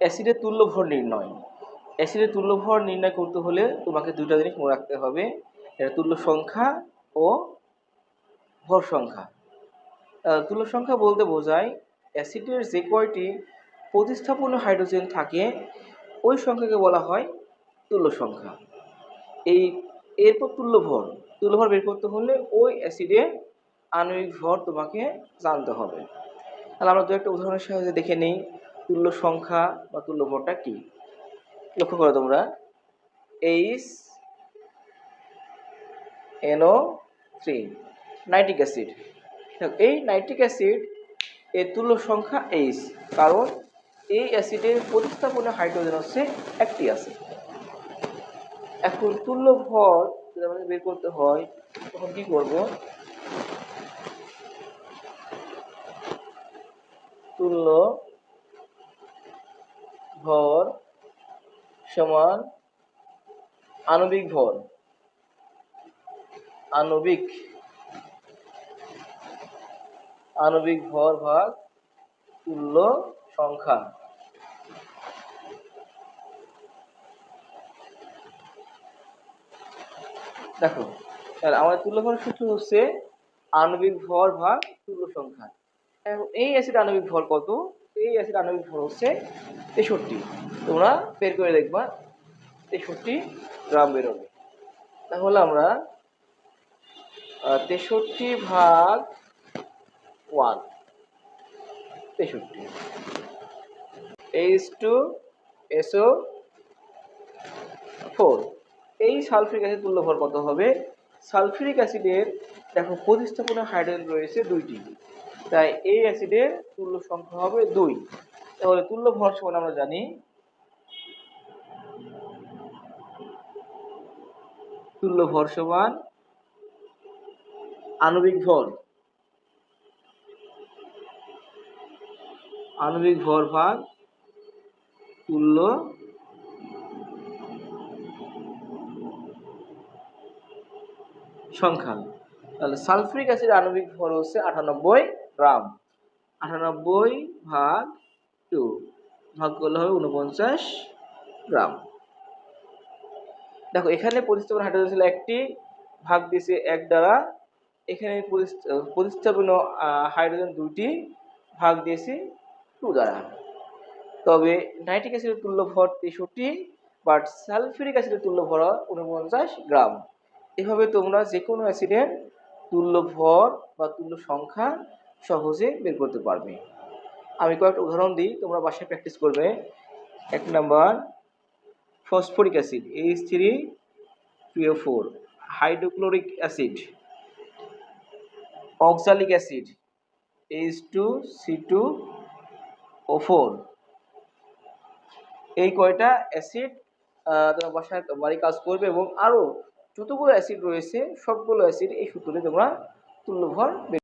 অ্যাসিডের তুল্য ভর নির্ণয়। অ্যাসিডের তুল্য ভর নির্ণয় করতে হলে তোমাকে দুইটা জিনিস মনে রাখতে হবে। এটা তুল্য সংখ্যা ও ভর সংখ্যা। তুল্য সংখ্যা বলতে বোঝায় অ্যাসিডের যে কয়টি প্রতিস্থাপন হাইড্রোজেন থাকে, ওই সংখ্যাকে বলা হয় তুল্য সংখ্যা। এই এরপর তুল্য ভর তুল্য ভর বের করতে হলে ওই অ্যাসিডের আণবিক ভর তোমাকে জানতে হবে। তাহলে আমরা দু একটা উদাহরণের সাহায্যে দেখে নিই। তুল্য সংখ্যা বা তুল্য ভরটা কি? লক্ষ্য করো তোমরা। H N O three nitric acid এই নাইট্রিক অ্যাসিড এর তুল্য সংখ্যা এইচ কারণ এই অ্যাসিডের প্রতিস্থাপনে হাইড্রোজেন হচ্ছে একটি আছে এখন তুল্য ভর যদি আমাদের বের করতে হয়, তখন কি করব? তুল্য ভর সমান আণবিক ভর। আণবিক আণবিক ভর ভাগ তুল্য সংখ্যা। দেখো, তাহলে আমাদের তুল্য ভর সূত্র হচ্ছে আণবিক ভর ভাগ তুল্য সংখ্যা। এই অ্যাসিড আণবিক ভর কত? এই অ্যাসিড আণবিক ভর হচ্ছে তেষট্টি, তোমরা বের করে দেখবা তেষট্টি গ্রাম বেরোবে। তাহলে আমরা তেষট্টি ভাগ ওয়ান, তেষট্টি। এইচ টু এসও ফোর এই সালফিক অ্যাসিড তুল্য ভর কত হবে? সালফিউরিক অ্যাসিডের, দেখো প্রতিস্থাপনা হাইড্রোজেন রয়েছে দুইটি। তাই এই অ্যাসিডের তুল্য সংখ্যা হবে দুই। তাহলে তুল্য ভর সমান আমরা জানি তুল্য ভর সমান আণবিক ভর। আণবিক ভর ভাগ তুল্য সংখ্যা। তাহলে সালফিউরিক অ্যাসিড আণবিক ভর হচ্ছে আটানব্বই। গ্রাম আটানব্বই ভাগ টু। ভাগ করলে হবে উনপঞ্চাশ গ্রাম। দেখো, এখানে প্রতিস্থাপন হাইড্রোজেন ছিল একটি, ভাগ দিয়েছে এক দ্বারা। এখানে প্রতিস্থাপন হাইড্রোজেন দুইটি, ভাগ দিয়েছে টু দ্বারা। তবে নাইট্রিক অ্যাসিডের তুল্য ভর তেষট্টি, বাট সালফিউরিক অ্যাসিডের তুল্য ভর উনপঞ্চাশ গ্রাম। এভাবে তোমরা যে কোনো অ্যাসিডের তুল্য ভর বা তুল্য সংখ্যা সহজে বের করতে পারবে। আমি কয়েকটা উদাহরণ দিই, তোমরা বাসায় প্র্যাকটিস করবে। এক number phosphoric acid H three P O four hydrochloric acid oxalic acid H two C two O four এই কয়টা অ্যাসিড তোমরা বাসায় বাড়ি কাজ করবে এবং আরও যতগুলো অ্যাসিড রয়েছে, সবগুলো অ্যাসিড এই সূত্রে তোমরা তুল্য ভর বের